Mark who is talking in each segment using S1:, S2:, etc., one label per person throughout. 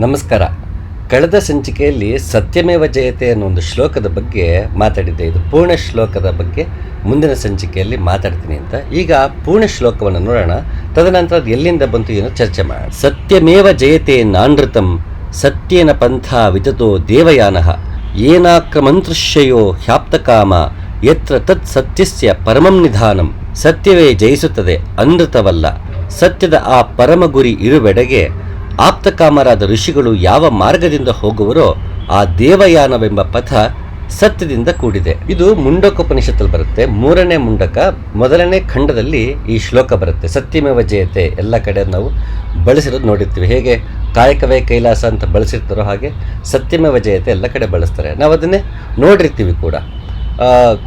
S1: ನಮಸ್ಕಾರ. ಕಳೆದ ಸಂಚಿಕೆಯಲ್ಲಿ ಸತ್ಯಮೇವ ಜಯತೆ ಅನ್ನೋ ಒಂದು ಶ್ಲೋಕದ ಬಗ್ಗೆ ಮಾತಾಡಿದ್ದೆ. ಇದು ಪೂರ್ಣ ಶ್ಲೋಕದ ಬಗ್ಗೆ ಮುಂದಿನ ಸಂಚಿಕೆಯಲ್ಲಿ ಮಾತಾಡ್ತೀನಿ ಅಂತ. ಈಗ ಪೂರ್ಣ ಶ್ಲೋಕವನ್ನು ನೋಡೋಣ. ತದನಂತರ ಅದು ಎಲ್ಲಿಂದ ಬಂತು ಏನೋ ಚರ್ಚೆ ಮಾಡೋಣ. ಸತ್ಯಮೇವ ಜಯತೆ ನಾನೃತಂ, ಸತ್ಯೇನ ಪಂಥ ವಿತತೋ ದೇವಯಾನಃ ಏನಾಕ್ರಮಂತೃಶ್ಯಯೋ ಹ್ಯಾಪ್ತಕಾಮ, ಯತ್ರ ತತ್ ಸತ್ಯಸ್ಯ ಪರಮಂ ನಿಧಾನಂ, ಸತ್ಯವೇ ಜಯಿಸುತ್ತದೆ, ಅನೃತವಲ್ಲ. ಸತ್ಯದ ಆ ಪರಮ ಗುರಿ ಇರುವೆಡೆಗೆ ಆಪ್ತಕಾಮರಾದ ಋಷಿಗಳು ಯಾವ ಮಾರ್ಗದಿಂದ ಹೋಗುವರೋ ಆ ದೇವಯಾನವೆಂಬ ಪಥ ಸತ್ಯದಿಂದ ಕೂಡಿದೆ. ಇದು ಮುಂಡಕೋಪನಿಷತ್ತಲ್ಲಿ ಬರುತ್ತೆ. ಮೂರನೇ ಮುಂಡಕ, ಮೊದಲನೇ ಖಂಡದಲ್ಲಿ ಈ ಶ್ಲೋಕ ಬರುತ್ತೆ. ಸತ್ಯಮೇವ ಜಯತೆ, ಎಲ್ಲ ಕಡೆ ನಾವು ಬಳಸಿರೋದು ನೋಡಿರ್ತೀವಿ. ಹೇಗೆ? ಕಾಯಕವೇ ಕೈಲಾಸ ಅಂತ ಬಳಸಿರ್ತಾರೋ ಹಾಗೆ ಸತ್ಯಮೇವ ಜಯತೆ ಎಲ್ಲ ಕಡೆ ಬಳಸ್ತಾರೆ. ನಾವು ಅದನ್ನೇ ನೋಡಿರ್ತೀವಿ ಕೂಡ.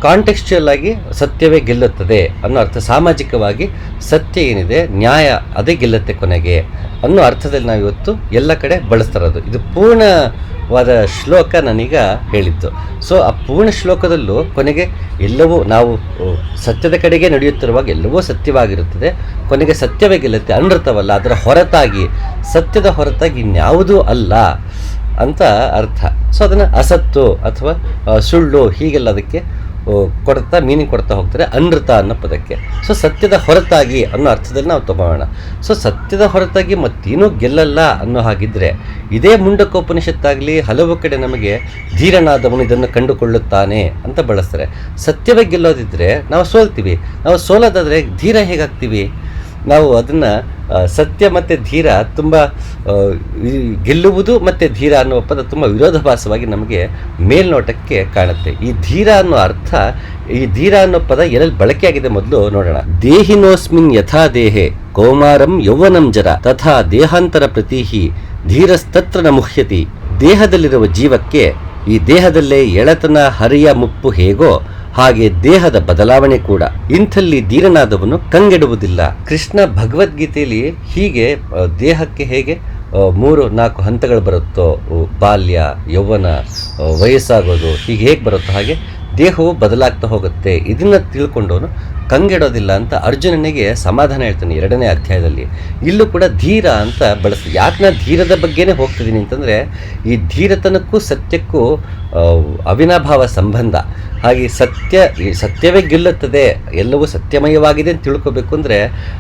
S1: ಕಾಂಟೆಕ್ಸ್ಚುಯಲ್ ಆಗಿ ಸತ್ಯವೇ ಗೆಲ್ಲುತ್ತದೆ ಅನ್ನೋ ಅರ್ಥ. ಸಾಮಾಜಿಕವಾಗಿ ಸತ್ಯ ಏನಿದೆ, ನ್ಯಾಯ ಅದೇ ಗೆಲ್ಲುತ್ತೆ ಕೊನೆಗೆ ಅನ್ನೋ ಅರ್ಥದಲ್ಲಿ ನಾವು ಇವತ್ತು ಎಲ್ಲ ಕಡೆ ಬಳಸ್ತಾ ಇರೋದು ಇದು ಪೂರ್ಣವಾದ ಶ್ಲೋಕ ನಾನೀಗ ಹೇಳಿದ್ದು. ಸೊ ಆ ಪೂರ್ಣ ಶ್ಲೋಕದಲ್ಲೂ ಕೊನೆಗೆ ಎಲ್ಲವೂ ನಾವು ಸತ್ಯದ ಕಡೆಗೆ ನಡೆಯುತ್ತಿರುವಾಗ ಎಲ್ಲವೂ ಸತ್ಯವಾಗಿರುತ್ತದೆ. ಕೊನೆಗೆ ಸತ್ಯವೇ ಗೆಲ್ಲುತ್ತೆ, ಅನೃತವಲ್ಲ, ಅದರ ಹೊರತಾಗಿ. ಸತ್ಯದ ಹೊರತಾಗಿ ಇನ್ಯಾವುದೂ ಅಲ್ಲ. ಅಂತ ಅರ್ಥ. ಸೊ ಅದನ್ನು ಅಸತ್ತು ಅಥವಾ ಸುಳ್ಳು ಹೀಗೆಲ್ಲ ಅದಕ್ಕೆ ಕೊಡ್ತಾ ಮೀನಿಂಗ್ ಕೊಡ್ತಾ ಹೋಗ್ತಾರೆ ಅನೃತ ಅನ್ನೋ ಪದಕ್ಕೆ. ಸೊ ಸತ್ಯದ ಹೊರತಾಗಿ ಅನ್ನೋ ಅರ್ಥದಲ್ಲಿ ನಾವು ತಗೋಣ ಸೊ ಸತ್ಯದ ಹೊರತಾಗಿ ಮತ್ತೇನೂ ಗೆಲ್ಲಲ್ಲ ಅನ್ನೋ ಹಾಗಿದ್ರೆ, ಇದೇ ಮುಂಡಕೋಪನಿಷತ್ತಾಗಲಿ ಹಲವು ಕಡೆ ನಮಗೆ ಧೀರನಾದವನು ಇದನ್ನು ಕಂಡುಕೊಳ್ಳುತ್ತಾನೆ ಅಂತ ಬಳಸ್ತಾರೆ. ಸತ್ಯವೇ ಗೆಲ್ಲೋದಿದ್ರೆ ನಾವು ಸೋಲ್ತೀವಿ. ನಾವು ಸೋಲೋದಾದರೆ ಧೀರ ಹೇಗಾಗ್ತೀವಿ? ನಾವು ಅದನ್ನು ಸತ್ಯ ಮತ್ತು ಧೀರ ತುಂಬ ಗೆಲ್ಲುವುದು ಮತ್ತು ಧೀರ ಅನ್ನುವ ಪದ ತುಂಬ ವಿರೋಧಾಭಾಸವಾಗಿ ನಮಗೆ ಮೇಲ್ನೋಟಕ್ಕೆ ಕಾಣುತ್ತೆ. ಈ ಧೀರ ಅನ್ನೋ ಅರ್ಥ, ಈ ಧೀರ ಅನ್ನೋ ಪದ ಎಲ್ಲೆಲ್ಲಿ ಬಳಕೆಯಾಗಿದೆ ಮೊದಲು ನೋಡೋಣ. ದೇಹಿನೋಸ್ಮಿನ್ ಯಥಾ ದೇಹೆ, ಕೌಮಾರಂ ಯೌವನಂ ಜರ, ತಥಾ ದೇಹಾಂತರ ಪ್ರತೀಹಿ, ಧೀರಸ್ತತ್ರ ನ ದೇಹದಲ್ಲಿರುವ ಜೀವಕ್ಕೆ ಈ ದೇಹದಲ್ಲೇ ಎಳತನ, ಹರಿಯ ಮುಪ್ಪು ಹೇಗೋ ಹಾಗೆ ದೇಹದ ಬದಲಾವಣೆ ಕೂಡ. ಇಂಥಲ್ಲಿ ಧೀರನಾದವನು ಕಂಗೆಡುವುದಿಲ್ಲ. ಕೃಷ್ಣ ಭಗವದ್ಗೀತೆಯಲ್ಲಿ ಹೀಗೆ ದೇಹಕ್ಕೆ ಹೇಗೆ ಮೂರು, ನಾಲ್ಕು ಹಂತಗಳು ಬರುತ್ತೋ ಬಾಲ್ಯ, ಯೌವನ ವಯಸ್ಸಾಗೋದು ಹೀಗೆ ಹೇಗೆ ಬರುತ್ತೋ ಹಾಗೆ ದೇಹವು ಬದಲಾಗ್ತಾ ಹೋಗುತ್ತೆ. ಇದನ್ನ ತಿಳ್ಕೊಂಡವನು ಕಂಗೆಡೋದಿಲ್ಲ ಅಂತ ಅರ್ಜುನನಿಗೆ ಸಮಾಧಾನ ಹೇಳ್ತಾನೆ ಎರಡನೇ ಅಧ್ಯಾಯದಲ್ಲಿ. ಇಲ್ಲೂ ಕೂಡ ಧೀರ ಅಂತ ಬಳಸ್ತೀವಿ ಯಾಕೆ ನಾನು ಧೀರದ ಬಗ್ಗೆನೇ ಹೋಗ್ತಿದ್ದೀನಿ ಅಂತಂದರೆ, ಈ ಧೀರತನಕ್ಕೂ ಸತ್ಯಕ್ಕೂ ಅವಿನಾಭಾವ ಸಂಬಂಧ. ಹಾಗೆ ಸತ್ಯ ಸತ್ಯವೇ ಗೆಲ್ಲುತ್ತದೆ, ಎಲ್ಲವೂ ಸತ್ಯಮಯವಾಗಿದೆ ಅಂತ ತಿಳ್ಕೊಬೇಕು ಅಂದರೆ,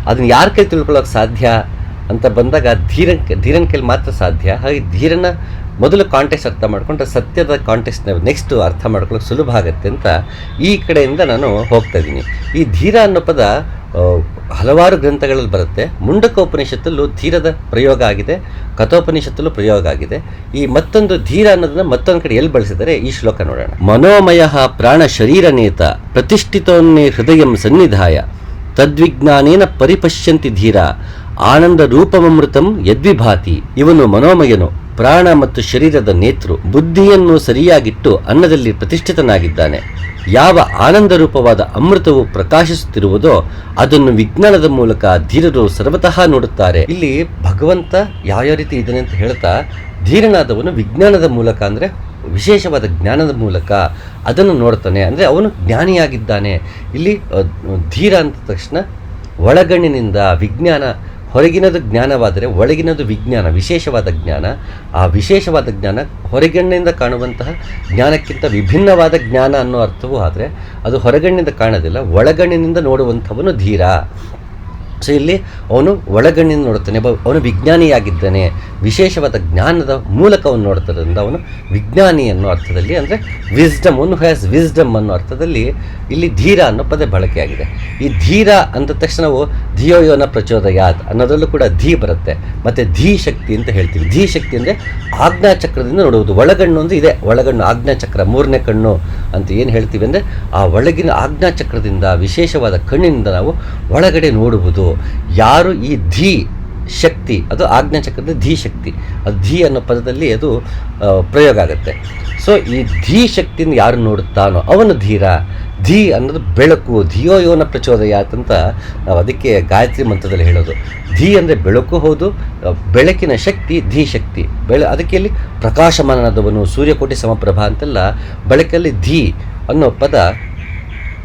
S1: ಅದನ್ನು ಯಾರ ಕೈ ತಿಳ್ಕೊಳ್ಳೋಕೆ ಸಾಧ್ಯ ಅಂತ ಬಂದಾಗ ಧೀರನ್, ಧೀರನ ಕೈಲಿ ಮಾತ್ರ ಸಾಧ್ಯ. ಹಾಗೆ ಧೀರನ ಮೊದಲು ಕಾಂಟೆಸ್ಟ್ ಅರ್ಥ ಮಾಡ್ಕೊಂಡ್ರೆ ಸತ್ಯದ ಕಾಂಟೆಸ್ಟ್ನ ನೆಕ್ಸ್ಟ್ ಅರ್ಥ ಮಾಡ್ಕೊಳ್ಳೋಕೆ ಸುಲಭ ಆಗುತ್ತೆ ಅಂತ ಈ ಕಡೆಯಿಂದ ನಾನು ಹೋಗ್ತಾ ಇದ್ದೀನಿ. ಈ ಧೀರ ಅನ್ನೋ ಪದ ಹಲವಾರು ಗ್ರಂಥಗಳಲ್ಲಿ ಬರುತ್ತೆ. ಮುಂಡಕೋಪನಿಷತ್ತಲ್ಲೂ ಧೀರದ ಪ್ರಯೋಗ ಆಗಿದೆ, ಕಥೋಪನಿಷತ್ತಲ್ಲೂ ಪ್ರಯೋಗ ಆಗಿದೆ. ಈ ಮತ್ತೊಂದು ಧೀರ ಅನ್ನೋದನ್ನ ಮತ್ತೊಂದು ಕಡೆ ಎಲ್ಲಿ ಬಳಸಿದರೆ? ಈ ಶ್ಲೋಕ ನೋಡೋಣ. ಮನೋಮಯ ಪ್ರಾಣ ಶರೀರ ನೇತ ಪ್ರತಿಷ್ಠಿತೋನ್ನೇ ಹೃದಯಂ ಸನ್ನಿಧಾಯ. ತದ್ವಿಜ್ಞಾನೇನ ಪರಿಪಶ್ಯಂತಿ ಧೀರ. ಆನಂದ ರೂಪಮೃತಂ ಯದ್ವಿಭಾತಿ. ಇವನು ಮನೋಮಯನು. ಪ್ರಾಣ ಮತ್ತು ಶರೀರದ ನೇತೃ ಬುದ್ಧಿಯನ್ನು ಸರಿಯಾಗಿಟ್ಟು ಅನ್ನದಲ್ಲಿ ಪ್ರತಿಷ್ಠಿತನಾಗಿದ್ದಾನೆ. ಯಾವ ಆನಂದ ರೂಪವಾದ ಅಮೃತವು ಪ್ರಕಾಶಿಸುತ್ತಿರುವುದೋ ಅದನ್ನು ವಿಜ್ಞಾನದ ಮೂಲಕ ಧೀರರು ಸರ್ವತಃ ನೋಡುತ್ತಾರೆ. ಇಲ್ಲಿ ಭಗವಂತ ಯಾವ ರೀತಿ ಇದ್ದಾನೆ ಅಂತ ಹೇಳ್ತಾ, ಧೀರನಾದವನು ವಿಜ್ಞಾನದ ಮೂಲಕ ಅಂದರೆ ವಿಶೇಷವಾದ ಜ್ಞಾನದ ಮೂಲಕ ಅದನ್ನು ನೋಡ್ತಾನೆ. ಅಂದರೆ ಅವನು ಜ್ಞಾನಿಯಾಗಿದ್ದಾನೆ. ಇಲ್ಲಿ ಧೀರ ಅಂದ ತಕ್ಷಣ ಒಳಗಣ್ಣಿನಿಂದ ವಿಜ್ಞಾನ ಹೊರಗಿನದು ಜ್ಞಾನವಾದರೆ ಒಳಗಿನದು ವಿಜ್ಞಾನ, ವಿಶೇಷವಾದ ಜ್ಞಾನ, ಆ ವಿಶೇಷವಾದ ಜ್ಞಾನ ಹೊರಗಣ್ಣಿಂದ ಕಾಣುವಂತಹ ಜ್ಞಾನಕ್ಕಿಂತ ವಿಭಿನ್ನವಾದ ಜ್ಞಾನ ಅನ್ನೋ ಅರ್ಥವೂ ಆದರೆ ಅದು ಹೊರಗಣ್ಣಿಂದ ಕಾಣೋದಿಲ್ಲ, ಒಳಗಣ್ಣಿನಿಂದ ನೋಡುವಂಥವನು ಧೀರ. ಸೊ ಇಲ್ಲಿ ಅವನು ಒಳಗಣ್ಣಿನ ನೋಡುತ್ತಾನೆ ಅವನು ವಿಜ್ಞಾನಿಯಾಗಿದ್ದಾನೆ. ವಿಶೇಷವಾದ ಜ್ಞಾನದ ಮೂಲಕ ಅವನು ನೋಡ್ತಾದ್ರಿಂದ ಅವನು ವಿಜ್ಞಾನಿ ಅನ್ನೋ ಅರ್ಥದಲ್ಲಿ ಅಂದರೆ ವಿಸ್ಡಮ್ ಒನ್ ಹ್ಯಾಸ್ ವಿಸ್ಡಮ್ ಅನ್ನೋ ಅರ್ಥದಲ್ಲಿ ಇಲ್ಲಿ ಧೀರ ಅನ್ನೋ ಪದ ಬಳಕೆಯಾಗಿದೆ. ಈ ಧೀರ ಅಂದ ತಕ್ಷಣ ನಾವು ಧಿಯೋಯೋನ ಪ್ರಚೋದಯಾತ್ ಅನ್ನೋದರಲ್ಲೂ ಕೂಡ ಧೀ ಬರುತ್ತೆ. ಮತ್ತು ಧೀ ಶಕ್ತಿ ಅಂತ ಹೇಳ್ತೀವಿ. ಧೀ ಶಕ್ತಿ ಅಂದರೆ ಆಜ್ಞಾಚಕ್ರದಿಂದ ನೋಡುವುದು. ಒಳಗಣ್ಣು ಅಂದರೆ ಇದೆ. ಒಳಗಣ್ಣು ಆಜ್ಞಾಚಕ್ರ ಮೂರನೇ ಕಣ್ಣು ಅಂತ ಏನು ಹೇಳ್ತೀವಿ ಅಂದರೆ ಆ ಒಳಗಿನ ಆಜ್ಞಾಚಕ್ರದಿಂದ ವಿಶೇಷವಾದ ಕಣ್ಣಿನಿಂದ ನಾವು ಒಳಗಡೆ ನೋಡುವುದು. ಯಾರು ಈ ಧೀ ಶಕ್ತಿ, ಅದು ಆಜ್ಞಾಚಕ್ರದ ಧೀ ಶಕ್ತಿ. ಅದು ಧೀ ಅನ್ನೋ ಪದದಲ್ಲಿ ಅದು ಪ್ರಯೋಗ ಆಗುತ್ತೆ. ಸೊ ಈ ಧೀ ಶಕ್ತಿಯನ್ನು ಯಾರು ನೋಡುತ್ತಾನೋ ಅವನು ಧೀರ. ಧೀ ಅನ್ನೋದು ಬೆಳಕು, ಧಿಯೋ ಯೋನ ಪ್ರಚೋದಯ ಅಂತ ನಾವು ಅದಕ್ಕೆ ಗಾಯತ್ರಿ ಮಂತ್ರದಲ್ಲಿ ಹೇಳೋದು. ಧೀ ಅಂದರೆ ಬೆಳಕು ಹೌದು, ಬೆಳಕಿನ ಶಕ್ತಿ ಧೀ ಶಕ್ತಿ. ಬೆಳ, ಅದಕ್ಕೆ ಇಲ್ಲಿ ಪ್ರಕಾಶಮಾನನಾದವನು, ಸೂರ್ಯಕೋಟಿ ಸಮಪ್ರಭಾ ಅಂತೆಲ್ಲ, ಬೆಳಕಲ್ಲಿ ಧೀ ಅನ್ನೋ ಪದ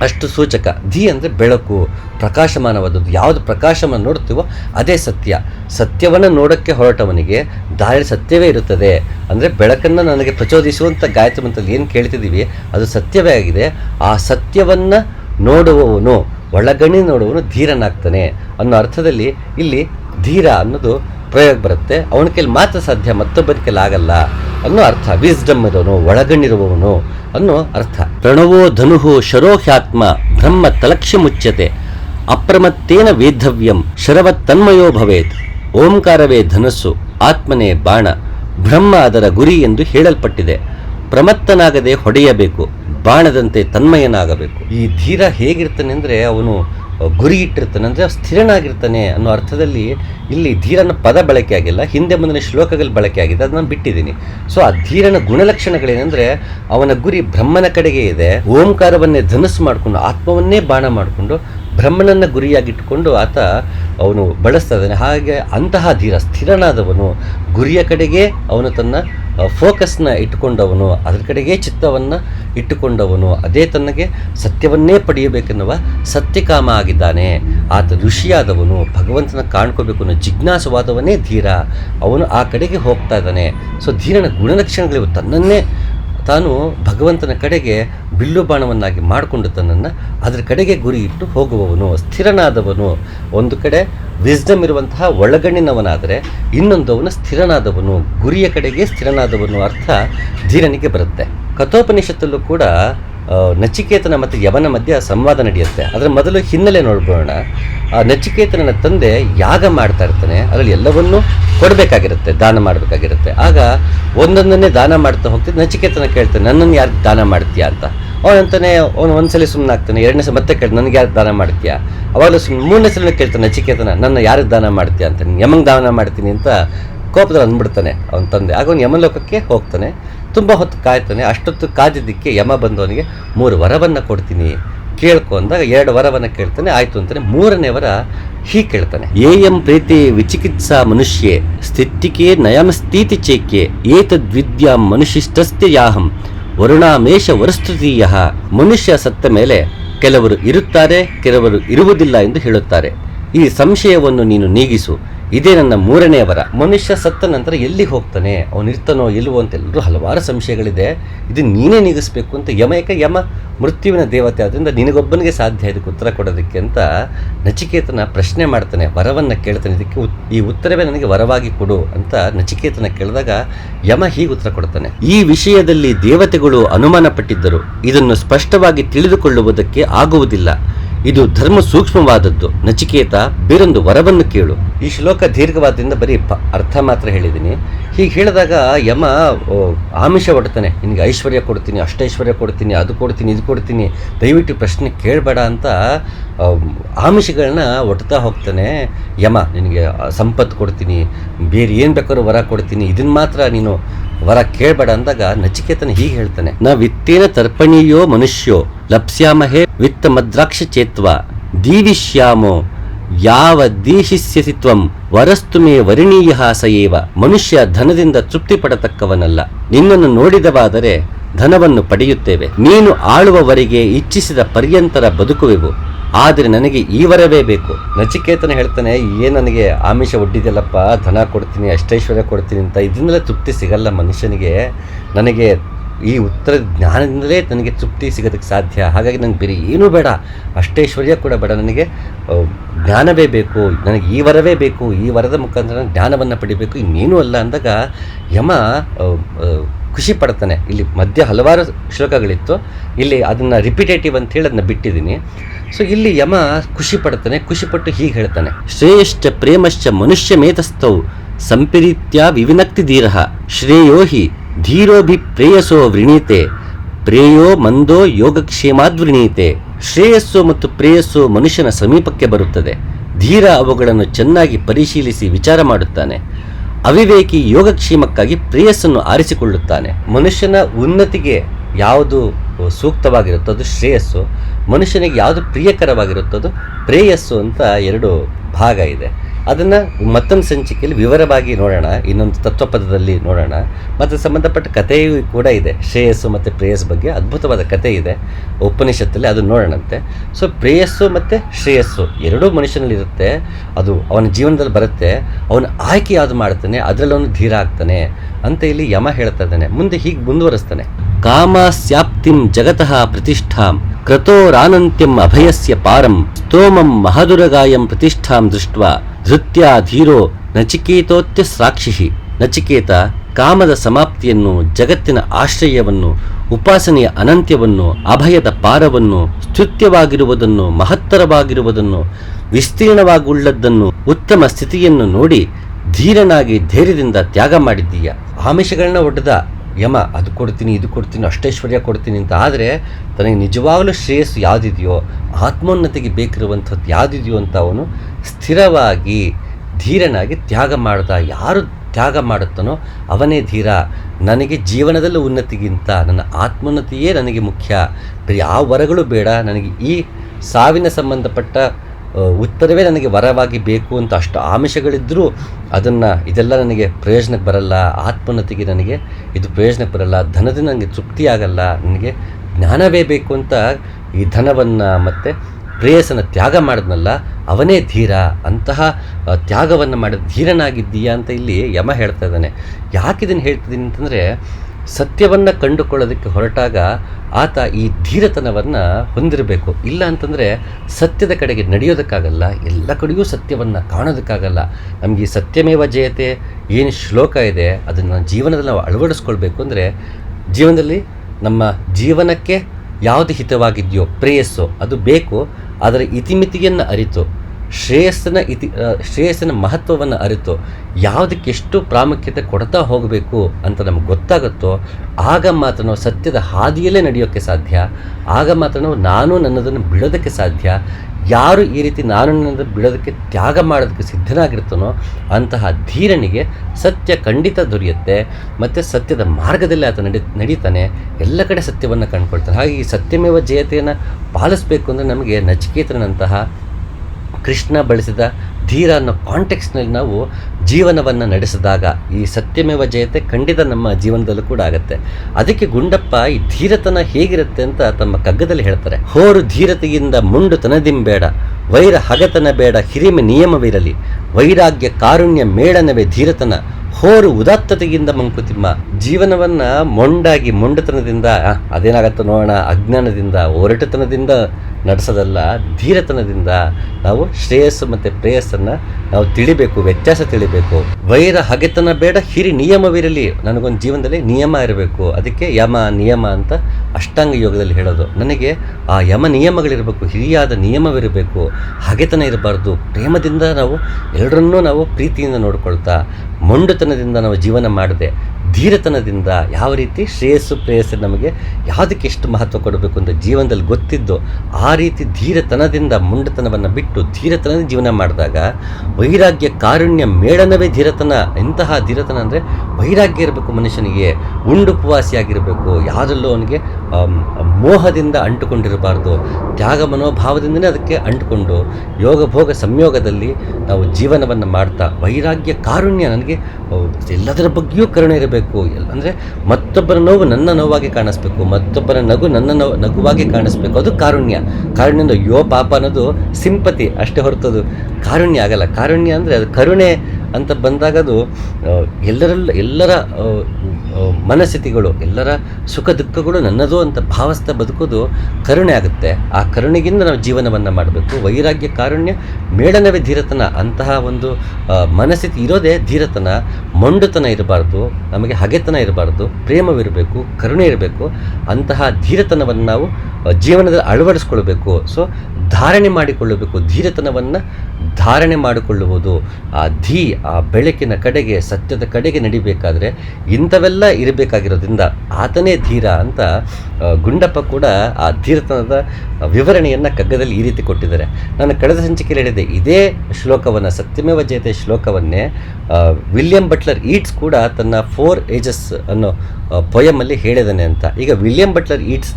S1: ಅಷ್ಟು ಸೂಚಕ. ಧಿ ಅಂದರೆ ಬೆಳಕು. ಪ್ರಕಾಶಮಾನವಾದದ್ದು. ಯಾವುದು ಪ್ರಕಾಶವನ್ನು ನೋಡುತ್ತೀವೋ ಅದೇ ಸತ್ಯ. ಸತ್ಯವನ್ನು ನೋಡೋಕ್ಕೆ ಹೊರಟವನಿಗೆ ದಾರಿ ಸತ್ಯವೇ ಇರುತ್ತದೆ. ಅಂದರೆ ಬೆಳಕನ್ನು ನನಗೆ ಪ್ರಚೋದಿಸುವಂಥ ಗಾಯತ್ರಿ ಮಂತ್ರದಲ್ಲಿ ಏನು ಕೇಳ್ತಿದ್ದೀವಿ? ಅದು ಸತ್ಯವೇ ಆಗಿದೆ. ಆ ಸತ್ಯವನ್ನು ನೋಡುವವನು, ಒಳಗಣಿ ನೋಡುವವನು ಧೀರನಾಗ್ತಾನೆ ಅನ್ನೋ ಅರ್ಥದಲ್ಲಿ ಇಲ್ಲಿ ಧೀರ ಅನ್ನೋದು ಪ್ರಯೋಗ ಬರುತ್ತೆ, ಅವನ ಕೈಲಿ ಮಾತ್ರ ಸಾಧ್ಯ ಮತ್ತೊಬ್ಬರ ಕೈಲಿ ಆಗಲ್ಲ ಅನ್ನೋ ಅರ್ಥ. ವಿಸ್ಡಮ್ ಇರೋನು, ಒಳಗಣ್ಣಿರುವವನು ಅನ್ನೋ ಅರ್ಥ. ಪ್ರಣವೋ ಧನುಹು ಶರೋಹ್ಯಾತ್ಮ, ಬ್ರಹ್ಮ ತಲಕ್ಷ್ಯ ಮುಚ್ಚತೆ ಅಪ್ರಮತ್ತೇನ ವೇಧವ್ಯಂ ಶರವತ್ ತನ್ಮಯೋ ಭವೇತ್. ಓಂಕಾರವೇ ಧನಸ್ಸು, ಆತ್ಮನೇ ಬಾಣ. ಬ್ರಹ್ಮ ಅದರ ಗುರಿ ಎಂದು ಹೇಳಲ್ಪಟ್ಟಿದೆ. ಪ್ರಮತ್ತನಾಗದೆ ಹೊಡೆಯಬೇಕು, ಬಾಣದಂತೆ ತನ್ಮಯನಾಗಬೇಕು. ಈ ಧೀರ ಹೇಗಿರ್ತಾನೆ ಅಂದರೆ ಅವನು ಗುರಿ ಇಟ್ಟಿರ್ತಾನೆ, ಅಂದರೆ ಸ್ಥಿರನಾಗಿರ್ತಾನೆ ಅನ್ನೋ ಅರ್ಥದಲ್ಲಿ ಇಲ್ಲಿ ಧೀರನ ಪದ ಬಳಕೆ ಆಗಿಲ್ಲ, ಹಿಂದೆ ಮುಂದಿನ ಶ್ಲೋಕಗಳು ಬಳಕೆ ಆಗಿದೆ ಅದನ್ನ ನಾನು ಬಿಟ್ಟಿದ್ದೀನಿ. ಸೊ ಆ ಧೀರನ ಗುಣಲಕ್ಷಣಗಳೇನೆಂದರೆ ಅವನ ಗುರಿ ಬ್ರಹ್ಮನ ಕಡೆಗೆ ಇದೆ, ಓಂಕಾರವನ್ನೇ ಧನಸ್ಸು ಮಾಡಿಕೊಂಡು, ಆತ್ಮವನ್ನೇ ಬಾಣ ಮಾಡಿಕೊಂಡು ಬ್ರಹ್ಮನನ್ನ ಗುರಿಯಾಗಿಟ್ಟುಕೊಂಡು ಆತ ಅವನು ಬಳಸ್ತಾ ಹಾಗೆ ಅಂತಹ ಧೀರ, ಸ್ಥಿರನಾದವನು ಗುರಿಯ ಕಡೆಗೆ ಅವನು ತನ್ನ ಫೋಕಸ್ನ ಇಟ್ಟುಕೊಂಡವನು, ಅದರ ಕಡೆಗೆ ಚಿತ್ತವನ್ನು ಇಟ್ಟುಕೊಂಡವನು, ಅದೇ ತನಗೆ ಸತ್ಯವನ್ನೇ ಪಡೆಯಬೇಕೆನ್ನುವ ಸತ್ಯಕಾಮ ಆಗಿದ್ದಾನೆ. ಆತ ಋಷಿಯಾದವನು, ಭಗವಂತನ ಕಾಣ್ಕೋಬೇಕು ಅನ್ನೋ ಜಿಜ್ಞಾಸವಾದವನೇ ಧೀರ. ಅವನು ಆ ಕಡೆಗೆ ಹೋಗ್ತಾ ಇದ್ದಾನೆ. ಸೊ ಧೀರನ ಗುಣಲಕ್ಷಣಗಳಿವು ತನ್ನನ್ನೇ ತಾನು ಭಗವಂತನ ಕಡೆಗೆ ಬಿಲ್ಲು ಬಾಣವನ್ನಾಗಿ ಮಾಡಿಕೊಂಡು ತನ್ನನ್ನು ಅದರ ಕಡೆಗೆ ಗುರಿ ಇಟ್ಟು ಹೋಗುವವನು, ಸ್ಥಿರನಾದವನು. ಒಂದು ಕಡೆ ವಿಸ್ಡಮ್ ಇರುವಂತಹ ಒಳಗಣ್ಣಿನವನಾದರೆ ಇನ್ನೊಂದವನು ಸ್ಥಿರನಾದವನು, ಗುರಿಯ ಕಡೆಗೆ ಸ್ಥಿರನಾದವನು ಅರ್ಥ ಧೀರನಿಗೆ ಬರುತ್ತೆ. ಕಥೋಪನಿಷತ್ತಲ್ಲೂ ಕೂಡ ನಚಿಕೇತನ ಮತ್ತು ಯವನ ಮಧ್ಯ ಸಂವಾದ ನಡೆಯುತ್ತೆ. ಅದರ ಮೊದಲು ಹಿನ್ನೆಲೆ ನೋಡ್ಬೋಣ ಆ, ನಚಿಕೇತನನ ತಂದೆ ಯಾಗ ಮಾಡ್ತಾ ಇರ್ತಾನೆ. ಅದರಲ್ಲಿ ಎಲ್ಲವನ್ನೂ ಕೊಡಬೇಕಾಗಿರುತ್ತೆ, ದಾನ ಮಾಡಬೇಕಾಗಿರುತ್ತೆ. ಆಗ ಒಂದೊಂದನ್ನೇ ದಾನ ಮಾಡ್ತಾ ಹೋಗ್ತಿದ್ದು ನಚಿಕೇತನ ಕೇಳ್ತಾನೆ, ನನ್ನನ್ನು ಯಾರು ದಾನ ಮಾಡ್ತೀಯಾ ಅಂತ? ಅವನಂತಾನೆ ಅವನು ಒಂದ್ಸಲಿ ಸುಮ್ಮನೆ ಆಗ್ತಾನೆ, ಎರಡನೇ ಸಲ ಮತ್ತೆ ಕೇಳಿ ನನಗೆ ಯಾರು ದಾನ ಮಾಡ್ತೀಯಾ? ಅವಾಗಲೂ ಸುಮ್ಮನೆ ಮೂರನೇ ಸಲ ಕೇಳ್ತಾನೆ, ನಚಿಕೇತನ, ನನ್ನ ಯಾರಿಗೆ ದಾನ ಮಾಡ್ತೀಯಾ ಅಂತ? ಯಮಂಗೆ ದಾನ ಮಾಡ್ತೀನಿ ಅಂತ ಕೋಪದಲ್ಲಿ ಅಂದ್ಬಿಡ್ತಾನೆ ಅವನ ತಂದೆ. ಆಗ ಅವನು ಯಮಲೋಕಕ್ಕೆ ಹೋಗ್ತಾನೆ. ತುಂಬ ಹೊತ್ತು ಕಾಯ್ತಾನೆ, ಅಷ್ಟೊತ್ತು ಕಾದಿದ್ದಕ್ಕೆ ಯಮ ಬಂದವನಿಗೆ ಮೂರು ವರವನ್ನು ಕೊಡ್ತೀನಿ, ಕೇಳ್ಕೊ ಅಂದಾಗ ಎರಡು ವರವನ್ನು ಕೇಳ್ತಾನೆ, ಆಯಿತು ಅಂತಾನೆ ಮೂರನೇ ವರ ಹೀಗೆ ಕೇಳ್ತಾನೆ. ಏಯಂ ಪ್ರೀತಿ ವಿಚಿಕಿತ್ಸಾ ಮನುಷ್ಯೆ ಸ್ಥಿತಿಕೆ ನಯಮಸ್ಥಿತಿ ಚೇಕ್ಯೆ ಏತದ್ವಿದ್ಯಾ ಮನುಷ್ಯಷ್ಟಸ್ತೆ ಯಾಹಂ ವರುಣಾಮೇಶ ವರಸ್ತುತೀಯ. ಮನುಷ್ಯ ಸತ್ತ ಮೇಲೆ ಕೆಲವರು ಇರುತ್ತಾರೆ, ಕೆಲವರು ಇರುವುದಿಲ್ಲ ಎಂದು ಹೇಳುತ್ತಾರೆ. ಈ ಸಂಶಯವನ್ನು ನೀನು ನೀಗಿಸು. ಇದೇ ನನ್ನ ಮೂರನೇ ವರ ಮನುಷ್ಯ ಸತ್ತ ನಂತರ ಎಲ್ಲಿ ಹೋಗ್ತಾನೆ? ಅವನು ಇರ್ತಾನೋ ಇಲ್ವೋ ಅಂತ ಎಲ್ಲರೂ ಹಲವಾರು ಸಂಶಯಗಳಿದೆ. ಇದು ನೀನೇ ನೀಗಿಸ್ಬೇಕು ಅಂತ ಯಮ, ಏಕ ಯಮ? ಮೃತ್ಯುವಿನ ದೇವತೆ ಆದ್ದರಿಂದ ನಿನಗೊಬ್ಬನಿಗೆ ಸಾಧ್ಯ ಇದಕ್ಕೆ ಉತ್ತರ ಕೊಡೋದಕ್ಕೆ ಅಂತ ನಚಿಕೇತನ ಪ್ರಶ್ನೆ ಮಾಡ್ತಾನೆ, ವರವನ್ನು ಕೇಳ್ತಾನೆ. ಇದಕ್ಕೆ ಈ ಉತ್ತರವೇ ನನಗೆ ವರವಾಗಿ ಕೊಡು ಅಂತ ನಚಿಕೇತನ ಕೇಳಿದಾಗ ಯಮ ಹೀಗೆ ಉತ್ತರ ಕೊಡ್ತಾನೆ, ಈ ವಿಷಯದಲ್ಲಿ ದೇವತೆಗಳು ಅನುಮಾನ ಪಟ್ಟಿದ್ದರು ಇದನ್ನು ಸ್ಪಷ್ಟವಾಗಿ ತಿಳಿದುಕೊಳ್ಳುವುದಕ್ಕೆ ಆಗುವುದಿಲ್ಲ. ಇದು ಧರ್ಮ ಸೂಕ್ಷ್ಮವಾದದ್ದು. ನಚಿಕೇತ, ಬೇರೊಂದು ವರವನ್ನು ಕೇಳು. ಈ ಶ್ಲೋಕ ದೀರ್ಘವಾದದಿಂದ ಬರೀ ಅರ್ಥ ಮಾತ್ರ ಹೇಳಿದ್ದೀನಿ ಹೀಗೆ ಹೇಳಿದಾಗ ಯಮ ಆಮಿಷ ಒಡ್ತಾನೆ. ನಿನಗೆ ಐಶ್ವರ್ಯ ಕೊಡ್ತೀನಿ, ಅಷ್ಟೈಶ್ವರ್ಯ ಕೊಡ್ತೀನಿ, ಅದು ಕೊಡ್ತೀನಿ, ಇದು ಕೊಡ್ತೀನಿ. ದಯವಿಟ್ಟು ಪ್ರಶ್ನೆ ಕೇಳಬೇಡ ಅಂತ ಆಮಿಷಗಳನ್ನ ಒಡ್ತಾ ಹೋಗ್ತಾನೆ ಯಮ. ನಿನಗೆ ಸಂಪತ್ತು ಕೊಡ್ತೀನಿ, ಬೇರೆ ಏನು ಬೇಕಾದ್ರೂ ವರ ಕೊಡ್ತೀನಿ. ಇದನ್ನು ಮಾತ್ರ ನೀನು ವರ ಕೇಳಬೇಡ ಅಂದಾಗ ನಚಿಕೇತನ ಹೀಗೆ ಹೇಳ್ತಾನೆ, ನ ವಿತ್ತೇನ ತರ್ಪಣೀಯೋ ಮನುಷ್ಯೋ, ಲಪ್ಸ್ಯಾಮಹೇ ವಿತ್ತ ಮದ್ರಾಕ್ಷ ಚೇತ್ವ, ದೀವಿಷ್ಯಾಮೋ, ಯಾವ ದೀಶಿಸ್ಯಸಿ ತ್ವಂ, ವರಸ್ತು ಮೇ ವರಿಣೀಯ ಸಯೇವ ಮನುಷ್ಯ ಧನದಿಂದ ತೃಪ್ತಿ ಪಡತಕ್ಕವನಲ್ಲ. ನಿನ್ನನ್ನು ನೋಡಿದವಾದರೆ ಧನವನ್ನು ಪಡೆಯುತ್ತೇವೆ. ನೀನು ಆಳುವವರೆಗೆ ಇಚ್ಛಿಸಿದ ಪರ್ಯಂತರ ಬದುಕುವೆವು. ಆದರೆ ನನಗೆ ಈ ವರವೇ ಬೇಕು. ನಚಿಕೇತನ ಹೇಳ್ತಾನೆ ಏನು ನನಗೆ ಆಮಿಷ ಒಡ್ಡಿದೆಯಲ್ಲಪ್ಪ, ಧನ ಕೊಡ್ತೀನಿ, ಅಷ್ಟೈಶ್ವರ್ಯ ಕೊಡ್ತೀನಿ ಅಂತ. ಇದರಿಂದಲೇ ತೃಪ್ತಿ ಸಿಗಲ್ಲ ಮನುಷ್ಯನಿಗೆ. ನನಗೆ ಈ ಉತ್ತರ ಜ್ಞಾನದಿಂದಲೇ ನನಗೆ ತೃಪ್ತಿ ಸಿಗೋದಕ್ಕೆ ಸಾಧ್ಯ. ಹಾಗಾಗಿ ನನಗೆ ಬೇರೆ ಏನೂ ಬೇಡ. ಅಷ್ಟೈಶ್ವರ್ಯ ಕೂಡ ಬೇಡ. ನನಗೆ ಜ್ಞಾನವೇ ಬೇಕು. ನನಗೆ ಈ ವರವೇ ಬೇಕು. ಈ ವರದ ಮುಖಾಂತರ ನಾನು ಜ್ಞಾನವನ್ನು ಪಡಿಬೇಕು. ಇನ್ನೇನೂ ಅಲ್ಲ ಅಂದಾಗ ಯಮ ಖುಷಿ ಪಡ್ತಾನೆ. ಇಲ್ಲಿ ಮಧ್ಯೆ ಹಲವಾರು ಶ್ಲೋಕಗಳಿತ್ತು. ಇಲ್ಲಿ ಅದನ್ನು ರಿಪಿಟೇಟಿವ್ ಅಂತ ಹೇಳಿ ಅದನ್ನ ಬಿಟ್ಟಿದ್ದೀನಿ. ಸೊ ಇಲ್ಲಿ ಯಮ ಖುಷಿ ಪಡ್ತಾನೆ ಖುಷಿಪಟ್ಟು ಹೀಗೆ ಹೇಳ್ತಾನೆ. ಶ್ರೇಯಶ್ಚ ಪ್ರೇಮಶ್ಚ ಮನುಷ್ಯ ಮೇತಸ್ಥವು ಸಂಪಿರೀತ್ಯ ವಿವಿನಕ್ತಿ ಧೀರ ಶ್ರೇಯೋ ಹಿ ಧೀರೋಭಿ ಪ್ರೇಯಸೋ ವೃಣೀತೆ. ಪ್ರೇಯೋ ಮಂದೋ ಯೋಗಕ್ಷೇಮಾದ್ವೃಣೀತೆ. ಶ್ರೇಯಸ್ಸು ಮತ್ತು ಪ್ರೇಯಸ್ಸು ಮನುಷ್ಯನ ಸಮೀಪಕ್ಕೆ ಬರುತ್ತದೆ. ಧೀರ ಅವುಗಳನ್ನು ಚೆನ್ನಾಗಿ ಪರಿಶೀಲಿಸಿ ವಿಚಾರ ಮಾಡುತ್ತಾನೆ. ಅವಿವೇಕಿ ಯೋಗಕ್ಷೇಮಕ್ಕಾಗಿ ಪ್ರೇಯಸ್ಸನ್ನು ಆರಿಸಿಕೊಳ್ಳುತ್ತಾನೆ. ಮನುಷ್ಯನ ಉನ್ನತಿಗೆ ಯಾವುದು ಸೂಕ್ತವಾಗಿರುತ್ತೋ ಅದು ಶ್ರೇಯಸ್ಸು. ಮನುಷ್ಯನಿಗೆ ಯಾವುದು ಪ್ರಿಯಕರವಾಗಿರುತ್ತೋ ಅದು ಪ್ರೇಯಸ್ಸು ಅಂತ ಎರಡು ಭಾಗ ಇದೆ. ಅದನ್ನು ಮತ್ತೊಂದು ಸಂಚಿಕೆಯಲ್ಲಿ ವಿವರವಾಗಿ ನೋಡೋಣ, ಇನ್ನೊಂದು ತತ್ವಪದದಲ್ಲಿ ನೋಡೋಣ. ಮತ್ತು ಸಂಬಂಧಪಟ್ಟ ಕಥೆಯೂ ಕೂಡ ಇದೆ. ಶ್ರೇಯಸ್ಸು ಮತ್ತು ಪ್ರೇಯಸ್ ಬಗ್ಗೆ ಅದ್ಭುತವಾದ ಕಥೆ ಇದೆ. ಉಪನಿಷತ್ತಲ್ಲಿ ಅದು ನೋಡೋಣಂತೆ. ಸೊ ಪ್ರೇಯಸ್ಸು ಮತ್ತು ಶ್ರೇಯಸ್ಸು ಎರಡೂ ಮನುಷ್ಯನಲ್ಲಿರುತ್ತೆ. ಅದು ಅವನ ಜೀವನದಲ್ಲಿ ಬರುತ್ತೆ. ಅವನು ಆಯ್ಕೆ ಯಾವುದು ಮಾಡ್ತಾನೆ, ಅದರಲ್ಲಿ ಧೀರ ಆಗ್ತಾನೆ ಅಂತ ಇಲ್ಲಿ ಯಮ ಹೇಳ್ತಾ ಇದ್ದಾನೆ. ಮುಂದೆ ಹೀಗೆ ಮುಂದುವರಿಸ್ತಾನೆ. ಕಾಮಸ್ಯಾಪ್ತಿಂ ಜಗತಃ ಪ್ರತಿಷ್ಠಾಂ, ಕ್ರತೋರಾನಂತ್ಯಂ ಅಭಯಸ್ಯ ಪಾರಂ, ಸ್ತೋಮಂ ಮಹದುರಗಾಯಂ ಪ್ರತಿಷ್ಠಾಂ ದೃಷ್ಟ್ವಾ. ಧೃತ್ಯ ಧೀರೋ ನಚಿಕೇತೋತ್ಯ ಸಾಕ್ಷಿ. ನಚಿಕೇತ ಕಾಮದ ಸಮಾಪ್ತಿಯನ್ನು, ಜಗತ್ತಿನ ಆಶ್ರಯವನ್ನು, ಉಪಾಸನೆಯ ಅನಂತ್ಯವನ್ನು, ಅಭಯದ ಪಾರವನ್ನು, ಸ್ತುತ್ಯವಾಗಿರುವುದನ್ನು, ಮಹತ್ತರವಾಗಿರುವುದನ್ನು, ವಿಸ್ತೀರ್ಣವಾಗುಳ್ಳದ್ದನ್ನು, ಉತ್ತಮ ಸ್ಥಿತಿಯನ್ನು ನೋಡಿ ಧೀರನಾಗಿ ಧೈರ್ಯದಿಂದ ತ್ಯಾಗ ಮಾಡಿದ್ದೀಯ. ಆಮಿಷಗಳನ್ನ ಒಡ್ಡದ. ಯಮ, ಅದು ಕೊಡ್ತೀನಿ, ಇದು ಕೊಡ್ತೀನಿ ಅಷ್ಟೈಶ್ವರ್ಯ ಕೊಡ್ತೀನಿ ಅಂತ ಆದರೆ ತನಗೆ ನಿಜವಾಗಲೂ ಶ್ರೇಯಸ್ಸು ಯಾವುದಿದೆಯೋ, ಆತ್ಮೋನ್ನತಿಗೆ ಬೇಕಿರುವಂಥದ್ದು ಯಾವುದಿದೆಯೋ ಅಂತ ಅವನು ಸ್ಥಿರವಾಗಿ ಧೀರನಾಗಿ ತ್ಯಾಗ ಮಾಡ್ದ ಯಾರು ತ್ಯಾಗ ಮಾಡುತ್ತಾನೋ ಅವನೇ ಧೀರ. ನನಗೆ ಜೀವನದಲ್ಲಿ ಉನ್ನತಿಗಿಂತ ನನ್ನ ಆತ್ಮೋನ್ನತಿಯೇ ನನಗೆ ಮುಖ್ಯ. ಯಾವ ವರಗಳು ಬೇಡ. ನನಗೆ ಈ ಸಾವಿನ ಸಂಬಂಧಪಟ್ಟ ಉತ್ತರವೇ ನನಗೆ ವರವಾಗಿ ಬೇಕು ಅಂತ ಅಷ್ಟು ಆಮಿಷಗಳಿದ್ದರೂ ಅದನ್ನು, ಇದೆಲ್ಲ ನನಗೆ ಪ್ರಯೋಜನಕ್ಕೆ ಬರಲ್ಲ. ಆತ್ಮೋನ್ನತಿಗೆ ನನಗೆ ಇದು ಪ್ರಯೋಜನಕ್ಕೆ ಬರಲ್ಲ. ಧನದಿಂದ ನನಗೆ ತೃಪ್ತಿ ಆಗಲ್ಲ ನನಗೆ ಜ್ಞಾನವೇ ಬೇಕು ಅಂತ ಈ ಧನವನ್ನು ಮತ್ತು ಪ್ರೇಯಸನ ತ್ಯಾಗ ಮಾಡಿದ್ನಲ್ಲ, ಅವನೇ ಧೀರ. ಅಂತಹ ತ್ಯಾಗವನ್ನು ಮಾಡಿದ ಧೀರನಾಗಿದ್ದೀಯಾ ಅಂತ ಇಲ್ಲಿ ಯಮ ಹೇಳ್ತಾ ಇದ್ದಾನೆ. ಯಾಕೆ ಇದನ್ನು ಹೇಳ್ತಿದ್ದೀನಿ ಅಂತಂದರೆ, ಸತ್ಯವನ್ನು ಕಂಡುಕೊಳ್ಳೋದಕ್ಕೆ ಹೊರಟಾಗ ಆತ ಈ ಧೀರತನವನ್ನು ಹೊಂದಿರಬೇಕು. ಇಲ್ಲ ಅಂತಂದರೆ, ಸತ್ಯದ ಕಡೆಗೆ ನಡೆಯೋದಕ್ಕಾಗಲ್ಲ, ಎಲ್ಲ ಕಡೆಯೂ ಸತ್ಯವನ್ನು ಕಾಣೋದಕ್ಕಾಗಲ್ಲ. ನಮಗೆ ಈ ಸತ್ಯಮೇವ ಜಯತೆ, ಏನು ಶ್ಲೋಕ ಇದೆ, ಅದನ್ನು ಜೀವನದಲ್ಲಿ ನಾವು ಅಳವಡಿಸ್ಕೊಳ್ಬೇಕು ಅಂದರೆ, ಜೀವನದಲ್ಲಿ ನಮ್ಮ ಜೀವನಕ್ಕೆ ಯಾವುದು ಹಿತವಾಗಿದೆಯೋ ಪ್ರೇಯಸ್ಸು ಅದು ಬೇಕು ಅದರ ಇತಿಮಿತಿಯನ್ನು ಅರಿತು, ಶ್ರೇಯಸ್ಸನ ಇತಿ ಶ್ರೇಯಸ್ಸಿನ ಮಹತ್ವವನ್ನು ಅರಿತು, ಯಾವುದಕ್ಕೆ ಎಷ್ಟು ಪ್ರಾಮುಖ್ಯತೆ ಕೊಡ್ತಾ ಹೋಗಬೇಕು ಅಂತ ನಮ್ಗೆ ಗೊತ್ತಾಗುತ್ತೋ, ಆಗ ಮಾತ್ರ ನಾವು ಸತ್ಯದ ಹಾದಿಯಲ್ಲೇ ನಡೆಯೋಕ್ಕೆ ಸಾಧ್ಯ, ಆಗ ಮಾತ್ರ ನಾವು ನಾನು ನನ್ನದನ್ನು ಬಿಡೋದಕ್ಕೆ ಸಾಧ್ಯ ಯಾರು ಈ ರೀತಿ ನಾನು ನನ್ನದು ಬಿಡೋದಕ್ಕೆ ತ್ಯಾಗ ಮಾಡೋದಕ್ಕೆ ಸಿದ್ಧನಾಗಿರ್ತಾನೋ ಅಂತಹ ಧೀರನಿಗೆ ಸತ್ಯ ಖಂಡಿತ ದೊರೆಯುತ್ತೆ, ಮತ್ತು ಸತ್ಯದ ಮಾರ್ಗದಲ್ಲಿ ಆತ ನಡಿ, ನಡೀತಾನೆ, ಎಲ್ಲ ಕಡೆ ಸತ್ಯವನ್ನು ಕಂಡುಕೊಳ್ತಾನೆ. ಹಾಗೆ ಈ ಸತ್ಯಮೇವ ಜಯತೆಯನ್ನು ಪಾಲಿಸಬೇಕು ಅಂದರೆ ನಮಗೆ ನಚಿಕೇತನಂತಹ ಕೃಷ್ಣ ಬಳಸಿದ ಧೀರ ಅನ್ನೋ ಕಾಂಟೆಕ್ಸ್ನಲ್ಲಿ ನಾವು ಜೀವನವನ್ನು ನಡೆಸಿದಾಗ ಈ ಸತ್ಯಮೇವ ಜಯತೆ ಖಂಡಿತ ನಮ್ಮ ಜೀವನದಲ್ಲೂ ಕೂಡ ಆಗುತ್ತೆ. ಅದಕ್ಕೆ ಗುಂಡಪ್ಪ ಈ ಧೀರತನ ಹೇಗಿರುತ್ತೆ ಅಂತ ತಮ್ಮ ಕಗ್ಗದಲ್ಲಿ ಹೇಳ್ತಾರೆ. ಹೋರು ಧೀರತೆಯಿಂದ ಮುಂಡುತನದಿಂಬೇಡ ವೈರ ಹಗತನ ಬೇಡ, ಹಿರಿಮೆ ನಿಯಮವಿರಲಿ. ವೈರಾಗ್ಯ ಕಾರುಣ್ಯ ಮೇಳನವೇ ಧೀರತನ. ಹೋರು ಉದಾತ್ತತೆಯಿಂದ ಮಂಕುತಿಮ್ಮ. ಜೀವನವನ್ನ ಮೊಂಡಾಗಿ ಮೊಂಡತನದಿಂದ ಅದೇನಾಗತ್ತೆ ನೋಡೋಣ, ಅಜ್ಞಾನದಿಂದ, ಒರಟುತನದಿಂದ ನಡೆಸೋದಲ್ಲ, ಧೀರತನದಿಂದ ನಾವು ಶ್ರೇಯಸ್ಸು ಮತ್ತು ಪ್ರೇಯಸ್ಸನ್ನು ನಾವು ತಿಳಿಬೇಕು, ವ್ಯತ್ಯಾಸ ತಿಳಿಬೇಕು. ವೈರ ಹಗೆತನ ಬೇಡ, ಹಿರಿ ನಿಯಮವಿರಲಿ. ನನಗೊಂದು ಜೀವನದಲ್ಲಿ ನಿಯಮ ಇರಬೇಕು. ಅದಕ್ಕೆ ಯಮ, ನಿಯಮ ಅಂತ ಅಷ್ಟಾಂಗ ಯೋಗದಲ್ಲಿ ಹೇಳೋದು. ನನಗೆ ಆ ಯಮ ನಿಯಮಗಳಿರಬೇಕು, ಹಿರಿಯಾದ ನಿಯಮವಿರಬೇಕು. ಹಗೆತನ ಇರಬಾರ್ದು. ಪ್ರೇಮದಿಂದ ನಾವು ಎಲ್ಲರನ್ನೂ ನಾವು ಪ್ರೀತಿಯಿಂದ ನೋಡಿಕೊಳ್ತಾ, ಮೊಂಡುತನದಿಂದ ನಾವು ಜೀವನ ಮಾಡದೆ. ಧೀರತನದಿಂದ ಯಾವ ರೀತಿ ಶ್ರೇಯಸ್ಸು ಪ್ರೇಯಸ್ಸು ನಮಗೆ ಯಾವುದಕ್ಕೆ ಎಷ್ಟು ಮಹತ್ವ ಕೊಡಬೇಕು ಅಂತ ಜೀವನದಲ್ಲಿ ಗೊತ್ತಿದ್ದು ಆ ರೀತಿ ಧೀರತನದಿಂದ ಮುಂಡತನವನ್ನು ಬಿಟ್ಟು ಧೀರತನದಿಂದ ಜೀವನ ಮಾಡಿದಾಗ ವೈರಾಗ್ಯ ಕಾರುಣ್ಯ ಮೇಳನವೇ ಧೀರತನ, ಇಂತಹ ಧೀರತನ ಅಂದರೆ ವೈರಾಗ್ಯ ಇರಬೇಕು ಮನುಷ್ಯನಿಗೆ, ಉಂಡು ಉಪವಾಸಿಯಾಗಿರಬೇಕು ಯಾವುದಲ್ಲೂ ಅವನಿಗೆ ಮೋಹದಿಂದ ಅಂಟುಕೊಂಡಿರಬಾರ್ದು, ತ್ಯಾಗ ಮನೋಭಾವದಿಂದನೇ ಅದಕ್ಕೆ ಅಂಟುಕೊಂಡು ಯೋಗ ಭೋಗ ಸಂಯೋಗದಲ್ಲಿ ನಾವು ಜೀವನವನ್ನು ಮಾಡ್ತಾ, ವೈರಾಗ್ಯ ಕಾರುಣ್ಯ ನನಗೆ ಎಲ್ಲದರ ಬಗ್ಗೆಯೂ ಕರುಣೆ ಇರಬೇಕು. ಎಲ್ಲ. ಅಂದರೆ ಮತ್ತೊಬ್ಬರ ನೋವು ನನ್ನ ನೋವಾಗಿ ಕಾಣಿಸ್ಬೇಕು, ಮತ್ತೊಬ್ಬರ ನಗು ನನ್ನ ನೋವು ನಗುವಾಗಿ ಕಾಣಿಸ್ಬೇಕು. ಅದು ಕಾರುಣ್ಯ. ಕಾರುಣ್ಯ ಅಂದ್ರೆ ಯೋ ಪಾಪ ಅನ್ನೋದು ಸಿಂಪತಿ ಅಷ್ಟೇ ಹೊರತದು. ಕಾರುಣ್ಯ ಆಗಲ್ಲ. ಕಾರುಣ್ಯ ಅಂದರೆ ಅದು ಕರುಣೆ ಅಂತ ಬಂದಾಗ ಅದು ಎಲ್ಲರಲ್ಲೂ, ಎಲ್ಲರ ಮನಸ್ಥಿತಿಗಳು, ಎಲ್ಲರ ಸುಖ ದುಃಖಗಳು ನನ್ನದು ಅಂತ ಭಾವಿಸ್ತಾ ಬದುಕೋದು ಕರುಣೆ ಆಗುತ್ತೆ. ಆ ಕರುಣೆಗಿಂದ ನಾವು ಜೀವನವನ್ನು ಮಾಡಬೇಕು. ವೈರಾಗ್ಯ ಕಾರುಣ್ಯ ಮೇಡನವೇ ಧೀರತನ. ಅಂತಹ ಒಂದು ಮನಸ್ಥಿತಿ ಇರೋದೇ ಧೀರತನ. ಮೊಂಡುತನ ಇರಬಾರ್ದು, ನಮಗೆ ಹಗೆತನ ಇರಬಾರ್ದು ಪ್ರೇಮವಿರಬೇಕು ಕರುಣೆ ಇರಬೇಕು. ಅಂತಹ ಧೀರತನವನ್ನು ನಾವು ಜೀವನದಲ್ಲಿ ಅಳವಡಿಸ್ಕೊಳ್ಬೇಕು. ಸೊ ಧಾರಣೆ ಮಾಡಿಕೊಳ್ಳಬೇಕು, ಧೀರತನವನ್ನು ಧಾರಣೆ ಮಾಡಿಕೊಳ್ಳುವುದು. ಆ ಧೀ, ಆ ಬೆಳಕಿನ ಕಡೆಗೆ, ಸತ್ಯದ ಕಡೆಗೆ ನಡಿಬೇಕಾದ್ರೆ ಇಂಥವೆಲ್ಲ ಇರಬೇಕಾಗಿರೋದ್ರಿಂದ ಆತನೇ ಧೀರ ಅಂತ ಗುಂಡಪ್ಪ ಕೂಡ ಆ ಧೀರತನದ ವಿವರಣೆಯನ್ನು ಕಗ್ಗದಲ್ಲಿ ಈ ರೀತಿ ಕೊಟ್ಟಿದ್ದಾರೆ. ನಾನು ಕಳೆದ ಸಂಚಿಕೆಯಲ್ಲಿ ಹೇಳಿದೆ, ಇದೇ ಶ್ಲೋಕವನ್ನು, ಸತ್ಯಮೇವ ಜಯತೆ ಶ್ಲೋಕವನ್ನೇ ವಿಲಿಯಂ ಬಟ್ಲರ್ ಈಟ್ಸ್ ಕೂಡ ತನ್ನ ಫೋರ್ ಏಜಸ್ ಅನ್ನೋ ಪೊಯಮಲ್ಲಿ ಹೇಳಿದಾನೆ ಅಂತ. ಈಗ ವಿಲಿಯಂ ಬಟ್ಲರ್ ಈಟ್ಸ್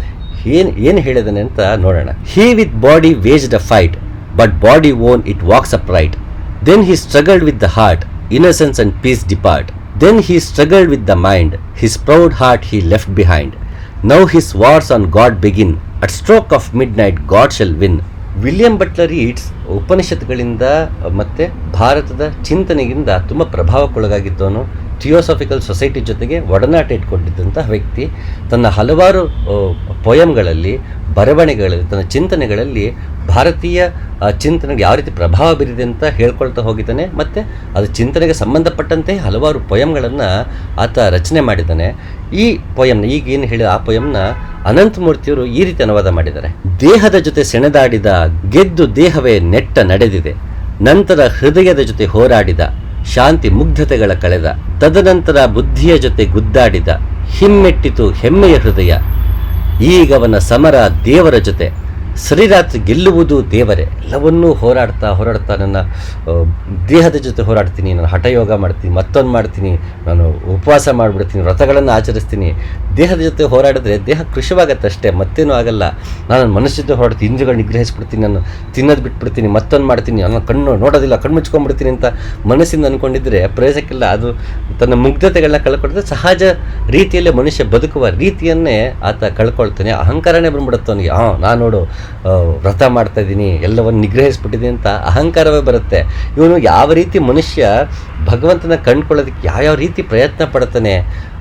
S1: ಏನು ಏನು ಹೇಳಿದಾನೆ ಅಂತ ನೋಡೋಣ. He with body waged a fight but body won it walks upright then he struggled with the heart innocence and peace depart then he struggled with the mind his proud heart he left behind now his wars on God begin at stroke of midnight God shall win William Butler Yeats ಉಪನಿಷತ್ಗಳಿಂದ ಮತ್ತು ಭಾರತದ ಚಿಂತನೆಗಿಂದ ತುಂಬ ಪ್ರಭಾವಕ್ಕೊಳಗಾಗಿದ್ದವನು. Theosophical society ಜೊತೆಗೆ ಒಡನಾಟ ಇಟ್ಕೊಂಡಿದ್ದಂಥ ವ್ಯಕ್ತಿ ತನ್ನ ಹಲವಾರು ಪೊಯಮ್ಗಳಲ್ಲಿ ಬರವಣಿಗೆಗಳಲ್ಲಿ, ತನ್ನ ಚಿಂತನೆಗಳಲ್ಲಿ ಭಾರತೀಯ ಚಿಂತನೆಗೆ ಯಾವ ರೀತಿ ಪ್ರಭಾವ ಬೀರಿದೆ ಅಂತ ಹೇಳ್ಕೊಳ್ತಾ ಹೋಗಿದ್ದಾನೆ. ಮತ್ತು ಅದು ಚಿಂತನೆಗೆ ಸಂಬಂಧಪಟ್ಟಂತೆ ಹಲವಾರು ಪೊಯಮ್ಗಳನ್ನು ಆತ ರಚನೆ ಮಾಡಿದ್ದಾನೆ. ಈ ಪೊಯಮ್ನ ಈಗೇನು ಹೇಳಿದ ಆ ಪೊಯಮ್ನ ಅನಂತಮೂರ್ತಿಯವರು ಈ ರೀತಿ ಅನುವಾದ ಮಾಡಿದ್ದಾರೆ. ದೇಹದ ಜೊತೆ ಸೆಣೆದಾಡಿದ, ಗೆದ್ದು ದೇಹವೇ ನೆಟ್ಟ ನಡೆದಿದೆ. ನಂತರ ಹೃದಯದ ಜೊತೆ ಹೋರಾಡಿದ ಶಾಂತಿ ಮುಗ್ಧತೆಗಳ ಕಳೆದ, ತದನಂತರ ಬುದ್ಧಿಯ ಜೊತೆ ಗುದ್ದಾಡಿದ, ಹಿಮ್ಮೆಟ್ಟಿತು ಹೆಮ್ಮೆಯ ಹೃದಯ. ಈಗವನ ಸಮರ ದೇವರ ಜೊತೆ. ಸರಿರಾತ್ರಿ ಗೆಲ್ಲುವುದು ದೇವರೇ. ಎಲ್ಲವನ್ನೂ ಹೋರಾಡ್ತಾ ಹೋರಾಡ್ತಾ ನನ್ನ ದೇಹದ ಜೊತೆ ಹೋರಾಡ್ತೀನಿ ನಾನು ಹಠಯೋಗ ಮಾಡ್ತೀನಿ, ಮತ್ತೊಂದು ಮಾಡ್ತೀನಿ, ನಾನು ಉಪವಾಸ ಮಾಡಿಬಿಡ್ತೀನಿ, ವ್ರತಗಳನ್ನು ಆಚರಿಸ್ತೀನಿ. ದೇಹದ ಜೊತೆ ಹೋರಾಡಿದ್ರೆ ದೇಹ ಕೃಷವಾಗತ್ತೆ ಅಷ್ಟೇ, ಮತ್ತೇನೂ ಆಗಲ್ಲ. ನಾನು ಮನಸ್ಸು ಜೊತೆ ಹೊರಡ್ತೀನಿ ಇಂದ್ರಿಯಗಳು ನಿಗ್ರಹಿಸ್ಬಿಡ್ತೀನಿ, ನಾನು ತಿನ್ನೋದು ಬಿಟ್ಬಿಡ್ತೀನಿ, ಮತ್ತೊಂದು ಮಾಡ್ತೀನಿ ನಾನು ಕಣ್ಣು ನೋಡೋದಿಲ್ಲ, ಕಣ್ಣು ಮುಚ್ಕೊಂಡ್ಬಿಡ್ತೀನಿ ಅಂತ ಮನಸ್ಸಿಂದ ಅಂದ್ಕೊಂಡಿದ್ರೆ ಪ್ರಯೋಜಕ್ಕಿಲ್ಲ ಅದು ತನ್ನ ಮುಗ್ಧತೆಗಳನ್ನ ಕಳ್ಕೊಂಡ್ರೆ ಸಹಜ ರೀತಿಯಲ್ಲೇ ಮನುಷ್ಯ ಬದುಕುವ ರೀತಿಯನ್ನೇ ಆತ ಕಳ್ಕೊಳ್ತಾನೆ. ಅಹಂಕಾರನೇ ಬಂದ್ಬಿಡುತ್ತೆ ಅವನಿಗೆ. ಹಾಂ ನಾನು ನೋಡು ವ್ರತ ಮಾಡ್ತಾ ಇದ್ದೀನಿ, ಎಲ್ಲವನ್ನು ನಿಗ್ರಹಿಸ್ಬಿಟ್ಟಿದ್ದೀನಿ ಅಂತ ಅಹಂಕಾರವೇ ಬರುತ್ತೆ. ಇವನು ಯಾವ ರೀತಿ ಮನುಷ್ಯ ಭಗವಂತನ ಕಂಡುಕೊಳ್ಳೋದಕ್ಕೆ ಯಾವ್ಯಾವ ರೀತಿ ಪ್ರಯತ್ನ ಪಡ್ತಾನೆ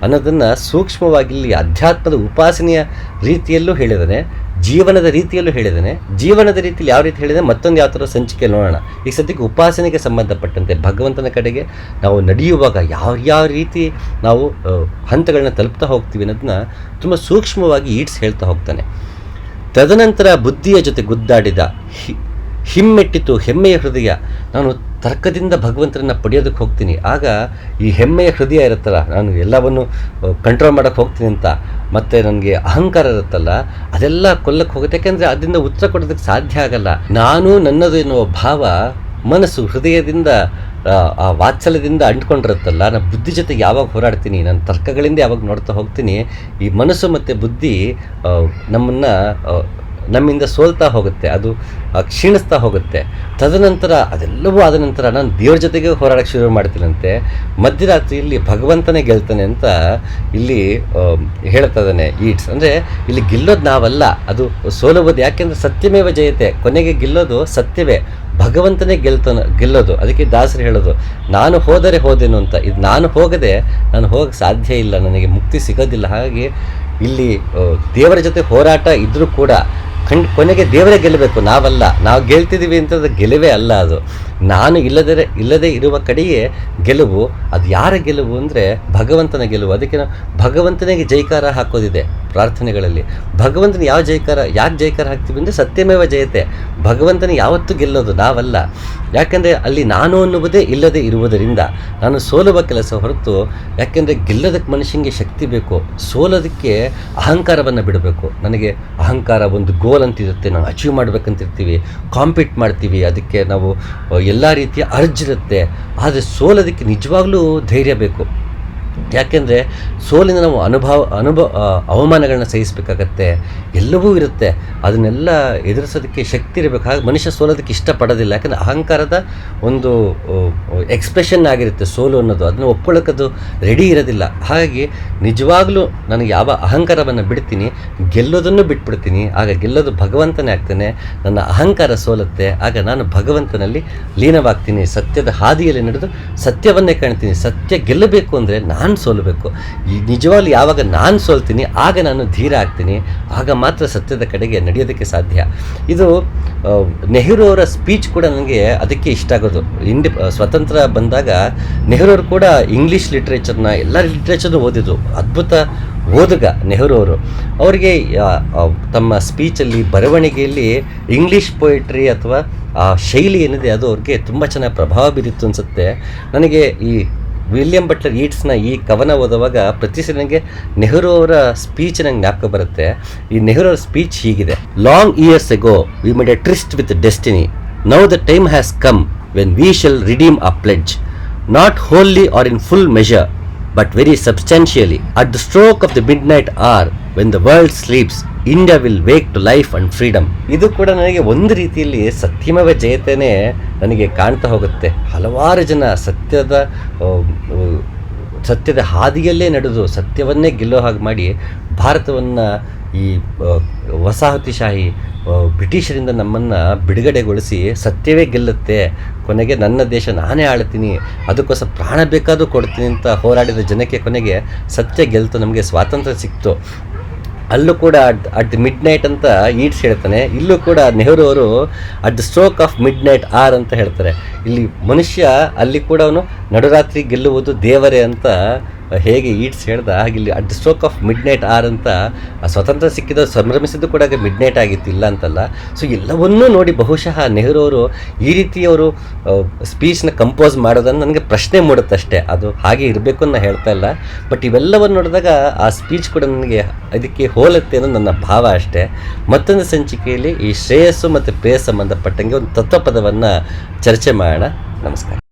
S1: ಅನ್ನೋದನ್ನು ಸೂಕ್ಷ್ಮವಾಗಿ ಇಲ್ಲಿ ಅಧ್ಯಾತ್ಮದ ಉಪಾಸನೆಯ ರೀತಿಯಲ್ಲೂ ಹೇಳಿದ್ದಾನೆ, ಜೀವನದ ರೀತಿಯಲ್ಲೂ ಹೇಳಿದ್ದಾನೆ. ಜೀವನದ ರೀತಿಯಲ್ಲಿ ಯಾವ ರೀತಿ ಹೇಳಿದರೆ ಮತ್ತೊಂದು ಯಾವ ಥರ ಸಂಚಿಕೆ ನೋಡೋಣ. ಈಗ ಸದ್ಯಕ್ಕೆ ಉಪಾಸನೆಗೆ ಸಂಬಂಧಪಟ್ಟಂತೆ ಭಗವಂತನ ಕಡೆಗೆ ನಾವು ನಡೆಯುವಾಗ ಯಾವ ಯಾವ ರೀತಿ ನಾವು ಹಂತಗಳನ್ನ ತಲುಪ್ತಾ ಹೋಗ್ತೀವಿ ಅನ್ನೋದನ್ನ ತುಂಬ ಸೂಕ್ಷ್ಮವಾಗಿ ಈಡ್ಸ್ ಹೇಳ್ತಾ ಹೋಗ್ತಾನೆ. ತದನಂತರ ಬುದ್ಧಿಯ ಜೊತೆ ಗುದ್ದಾಡಿದ ಹಿಮ್ಮೆಟ್ಟಿತು, ಹೆಮ್ಮೆಯ ಹೃದಯ. ನಾನು ತರ್ಕದಿಂದ ಭಗವಂತರನ್ನು ಪಡೆಯೋದಕ್ಕೆ ಹೋಗ್ತೀನಿ. ಆಗ ಈ ಹೆಮ್ಮೆಯ ಹೃದಯ ಇರುತ್ತಲ್ಲ ನಾನು ಎಲ್ಲವನ್ನು ಕಂಟ್ರೋಲ್ ಮಾಡೋಕ್ಕೆ ಹೋಗ್ತೀನಿ ಅಂತ ಮತ್ತು ನನಗೆ ಅಹಂಕಾರ ಇರುತ್ತಲ್ಲ ಅದೆಲ್ಲ ಕೊಲ್ಲಕ್ಕೆ ಹೋಗುತ್ತೆ. ಯಾಕೆಂದರೆ ಅದರಿಂದ ಉತ್ತರ ಕೊಡೋದಕ್ಕೆ ಸಾಧ್ಯ ಆಗಲ್ಲ. ನಾನು ನನ್ನದು ಎನ್ನುವ ಭಾವ ಮನಸ್ಸು ಹೃದಯದಿಂದ ಆ, ವಾತ್ಸಲ್ಯದಿಂದ ಅಂಟ್ಕೊಂಡಿರುತ್ತಲ್ಲ ನಾನು ಬುದ್ಧಿ ಜೊತೆ ಯಾವಾಗ ಹೋರಾಡ್ತೀನಿ ನಾನು ತರ್ಕಗಳಿಂದ ಯಾವಾಗ ನೋಡ್ತಾ ಹೋಗ್ತೀನಿ ಈ ಮನಸ್ಸು ಮತ್ತು ಬುದ್ಧಿ ನಮ್ಮನ್ನು ನಮ್ಮಿಂದ ಸೋಲ್ತಾ ಹೋಗುತ್ತೆ, ಅದು ಕ್ಷೀಣಿಸ್ತಾ ಹೋಗುತ್ತೆ. ತದನಂತರ, ಅದೆಲ್ಲವೂ ಆದ ನಂತರ ನಾನು ದೇವ್ರ ಜೊತೆಗೆ ಹೋರಾಡಕ್ಕೆ ಶುರು ಮಾಡ್ತೀನಂತೆ. ಮಧ್ಯರಾತ್ರಿಯಲ್ಲಿ ಭಗವಂತನೇ ಗೆಲ್ತಾನೆ ಅಂತ ಇಲ್ಲಿ ಹೇಳ್ತದಾನೆ ಹೇಳ್ತಾ ಇದ್ದಾನೆ, ಈಟ್ಸ್. ಅಂದರೆ, ಇಲ್ಲಿ ಗೆಲ್ಲೋದು ನಾವಲ್ಲ, ಅದು ಸೋಲುವುದು ಯಾಕೆಂದರೆ ಸತ್ಯಮೇವ ಜಯತೆ. ಕೊನೆಗೆ ಗೆಲ್ಲೋದು ಸತ್ಯವೇ. ಭಗವಂತನೇ ಗೆಲ್ತಾನ, ಗೆಲ್ಲೋದು. ಅದಕ್ಕೆ ದಾಸರು ಹೇಳೋದು, ನಾನು ಹೋದರೆ ಹೋದೆನು ಅಂತ. ಇದು ನಾನು ಹೋಗದೆ, ನಾನು ಹೋಗಕ್ಕೆ ಸಾಧ್ಯ ಇಲ್ಲ, ನನಗೆ ಮುಕ್ತಿ ಸಿಗೋದಿಲ್ಲ. ಹಾಗಾಗಿ ಇಲ್ಲಿ ದೇವರ ಜೊತೆ ಹೋರಾಟ ಇದ್ದರೂ ಕೂಡ ಕಣ್ ಕೊನೆಗೆ ದೇವರೇ ಗೆಲ್ಲಬೇಕು. ನಾವಲ್ಲ. ನಾವು ಗೆಲ್ತಿದ್ದೀವಿ ಅಂತಂದ್ರೆ ಗೆಲುವೇ ಅಲ್ಲ ಅದು. ನಾನು ಇಲ್ಲದರೆ, ಇಲ್ಲದೆ ಇರುವ ಕಡೆಯೇ ಗೆಲುವು. ಅದು ಯಾರ ಗೆಲುವು ಅಂದರೆ ಭಗವಂತನ ಗೆಲುವು. ಅದಕ್ಕೆ ಭಗವಂತನಿಗೆ ಜೈಕಾರ ಹಾಕೋದಿದೆ ಪ್ರಾರ್ಥನೆಗಳಲ್ಲಿ. ಭಗವಂತನ ಯಾವ ಜೈಕಾರ, ಯಾಕೆ ಜೈಕಾರ ಹಾಕ್ತೀವಿ ಅಂದರೆ ಸತ್ಯಮೇವ ಜಯತೆ. ಭಗವಂತನ ಯಾವತ್ತೂ ಗೆಲ್ಲೋದು ನಾವಲ್ಲ. ಯಾಕೆಂದರೆ ಅಲ್ಲಿ ನಾನು ಅನ್ನುವುದೇ ಇಲ್ಲದೆ ಇರುವುದರಿಂದ ನಾನು ಸೋಲುವ ಕೆಲಸ ಹೊರತು, ಯಾಕೆಂದರೆ ಗೆಲ್ಲೋದಕ್ಕೆ ಮನುಷ್ಯನಿಗೆ ಶಕ್ತಿ ಬೇಕು, ಸೋಲೋದಕ್ಕೆ ಅಹಂಕಾರವನ್ನು ಬಿಡಬೇಕು. ನನಗೆ ಅಹಂಕಾರ ಒಂದು ಗೋಲ್ ಅಂತಿರುತ್ತೆ ನಾವು ಅಚೀವ್ ಮಾಡಬೇಕಂತಿರ್ತೀವಿ ಕಾಂಪೀಟ್ ಮಾಡ್ತೀವಿ, ಅದಕ್ಕೆ ನಾವು ಎಲ್ಲ ರೀತಿಯ ಅರ್ಜಿರುತ್ತೆ ಆದರೆ ಸೋಲೋದಕ್ಕೆ ನಿಜವಾಗ್ಲೂ ಧೈರ್ಯ ಬೇಕು. ಯಾಕೆಂದರೆ ಸೋಲಿನ ನಾವು ಅನುಭವ ಅನುಭವ ಅವಮಾನಗಳನ್ನ ಸಹಿಸಬೇಕಾಗತ್ತೆ. ಎಲ್ಲವೂ ಇರುತ್ತೆ. ಅದನ್ನೆಲ್ಲ ಎದುರಿಸೋದಕ್ಕೆ ಶಕ್ತಿ ಇರಬೇಕು. ಹಾಗೆ ಮನುಷ್ಯ ಸೋಲೋದಕ್ಕೆ ಇಷ್ಟಪಡೋದಿಲ್ಲ. ಯಾಕಂದರೆ ಅಹಂಕಾರದ ಒಂದು ಎಕ್ಸ್ಪ್ರೆಷನ್ ಆಗಿರುತ್ತೆ ಸೋಲು ಅನ್ನೋದು. ಅದನ್ನು ಒಪ್ಕೊಳ್ಳೋಕ್ಕದು ರೆಡಿ ಇರೋದಿಲ್ಲ. ಹಾಗಾಗಿ ನಿಜವಾಗ್ಲೂ ನನಗೆ ಯಾವ ಅಹಂಕಾರವನ್ನು ಬಿಡ್ತೀನಿ, ಗೆಲ್ಲೋದನ್ನು ಬಿಟ್ಬಿಡ್ತೀನಿ. ಆಗ ಗೆಲ್ಲೋದು ಭಗವಂತನೇ ಆಗ್ತಾನೆ. ನನ್ನ ಅಹಂಕಾರ ಸೋಲುತ್ತೆ. ಆಗ ನಾನು ಭಗವಂತನಲ್ಲಿ ಲೀನವಾಗ್ತೀನಿ. ಸತ್ಯದ ಹಾದಿಯಲ್ಲಿ ನಡೆದು ಸತ್ಯವನ್ನೇ ಕಾಣ್ತೀನಿ. ಸತ್ಯ ಗೆಲ್ಲಬೇಕು ಅಂದರೆ ನಾನು ಸೋಲಬೇಕು. ಈ ನಿಜವಾಗ್ಲೂ ಯಾವಾಗ ನಾನು ಸೋಲ್ತೀನಿ, ಆಗ ನಾನು ಧೀರ ಆಗ್ತೀನಿ, ಆಗ ಮಾತ್ರ ಸತ್ಯದ ಕಡೆಗೆ ನಡೆಯೋದಕ್ಕೆ ಸಾಧ್ಯ. ಇದು ನೆಹರು ಅವರ ಸ್ಪೀಚ್ ಕೂಡ ನನಗೆ ಅದಕ್ಕೆ ಇಷ್ಟ ಆಗೋದು. ಇಂಡಿ ಸ್ವತಂತ್ರ ಬಂದಾಗ ನೆಹರು ಅವರು ಕೂಡ ಇಂಗ್ಲೀಷ್ ಲಿಟ್ರೇಚರ್ನ ಎಲ್ಲ ಲಿಟ್ರೇಚರ್ನು ಓದಿದ್ದು. ಅದ್ಭುತ ಓದುಗ ನೆಹರು ಅವರು. ಅವರಿಗೆ ತಮ್ಮ ಸ್ಪೀಚಲ್ಲಿ ಬರವಣಿಗೆಯಲ್ಲಿ ಇಂಗ್ಲೀಷ್ ಪೊಯಿಟ್ರಿ ಅಥವಾ, ಆ, ಶೈಲಿ ಏನಿದೆ, ಅದು ಅವ್ರಿಗೆ ತುಂಬ ಚೆನ್ನಾಗಿ ಪ್ರಭಾವ ಬೀರಿತ್ತು ಅನಿಸುತ್ತೆ. ನನಗೆ ಈ ವಿಲಿಯಂ ಬಟ್ಲರ್ ಈಟ್ಸ್ನ ಈ ಕವನ ಓದುವಾಗ ಪ್ರತಿ ಸಲ ನನಗೆ ನೆಹರು ಅವರ ಸ್ಪೀಚ್ ನಂಗೆ ಜ್ಞಾಪಕ ಬರುತ್ತೆ. ಈ ನೆಹರು ಅವರ ಸ್ಪೀಚ್ ಹೀಗಿದೆ. Long years ago we made a tryst with destiny now the time has come when we shall redeem a pledge not wholly or in full measure but very substantially at the stroke of the midnight hour when the world sleeps India will wake to life and freedom ಇದು ಕೂಡ ನನಗೆ ಒಂದು ರೀತಿಯಲ್ಲಿ ಸತ್ಯಮವ ಜಯತೆನೆ ನನಗೆ ಕಾಣ್ತಾ ಹೋಗುತ್ತೆ. ಹಲವಾರು ಜನ ಸತ್ಯದ ಸತ್ಯದ ಹಾದಿಯಲ್ಲೇ ನಡೆದು ಸತ್ಯವನ್ನೇ ಗೆಲ್ಲೋ ಹಾಗೆ ಮಾಡಿ ಭಾರತವನ್ನು ಈ ವಸಾಹತಿಶಾಹಿ ಬ್ರಿಟಿಷರಿಂದ ನಮ್ಮನ್ನು ಬಿಡುಗಡೆಗೊಳಿಸಿ ಸತ್ಯವೇ ಗೆಲ್ಲುತ್ತೆ. ಕೊನೆಗೆ ನನ್ನ ದೇಶ ನಾನೇ ಆಳ್ತೀನಿ, ಅದಕ್ಕೋಸ್ಕರ ಪ್ರಾಣ ಬೇಕಾದರೂ ಕೊಡ್ತೀನಿ ಅಂತ ಹೋರಾಡಿದ ಜನಕ್ಕೆ ಕೊನೆಗೆ ಸತ್ಯ ಗೆಲ್ತು, ನಮಗೆ ಸ್ವಾತಂತ್ರ್ಯ ಸಿಕ್ತು. ಅಲ್ಲೂ ಕೂಡ at at the midnight ಅಂತ ಈಡ್ಸ್ ಹೇಳ್ತಾನೆ. ಇಲ್ಲೂ ಕೂಡ ನೆಹರು ಅವರು at the stroke of midnight hour ಅಂತ ಹೇಳ್ತಾರೆ. ಇಲ್ಲಿ ಮನುಷ್ಯ ಅಲ್ಲಿ ಕೂಡ ಅವನು ನಡುರಾತ್ರಿ ಗೆಲ್ಲುವುದು ದೇವರೇ ಅಂತ ಹೇಗೆ ಈಟ್ಸ್ ಹೇಳ್ದ, ಹಾಗಿಲ್ಲಿ at stroke of midnight hour ಅಂತ ಸ್ವತಂತ್ರ ಸಿಕ್ಕಿದ ಸಂಭ್ರಮಿಸಿದ್ದು ಕೂಡ ಮಿಡ್ ನೈಟ್ ಆಗಿತ್ತು, ಇಲ್ಲ ಅಂತಲ್ಲ. ಸೊ ಎಲ್ಲವನ್ನೂ ನೋಡಿ ಬಹುಶಃ ನೆಹರು ಅವರು ಈ ರೀತಿ ಅವರು ಸ್ಪೀಚ್ನ ಕಂಪೋಸ್ ಮಾಡೋದನ್ನು ನನಗೆ ಪ್ರಶ್ನೆ ಮೂಡುತ್ತಷ್ಟೇ ಅದು ಹಾಗೆ ಇರಬೇಕು ಅಂತ ಹೇಳ್ತಾ ಇಲ್ಲ. ಬಟ್ ಇವೆಲ್ಲವನ್ನು ನೋಡಿದಾಗ ಆ ಸ್ಪೀಚ್ ಕೂಡ ನನಗೆ ಅದಕ್ಕೆ ಹೋಲುತ್ತೆ ಅನ್ನೋ ನನ್ನ ಭಾವ ಅಷ್ಟೇ. ಮತ್ತೊಂದು ಸಂಚಿಕೆಯಲ್ಲಿ ಈ ಶ್ರೇಯಸ್ಸು ಮತ್ತು ಪ್ರೇಯ ಸಂಬಂಧಪಟ್ಟಂಗೆ ಒಂದು ತತ್ವಪದವನ್ನು ಚರ್ಚೆ ಮಾಡೋಣ. ನಮಸ್ಕಾರ.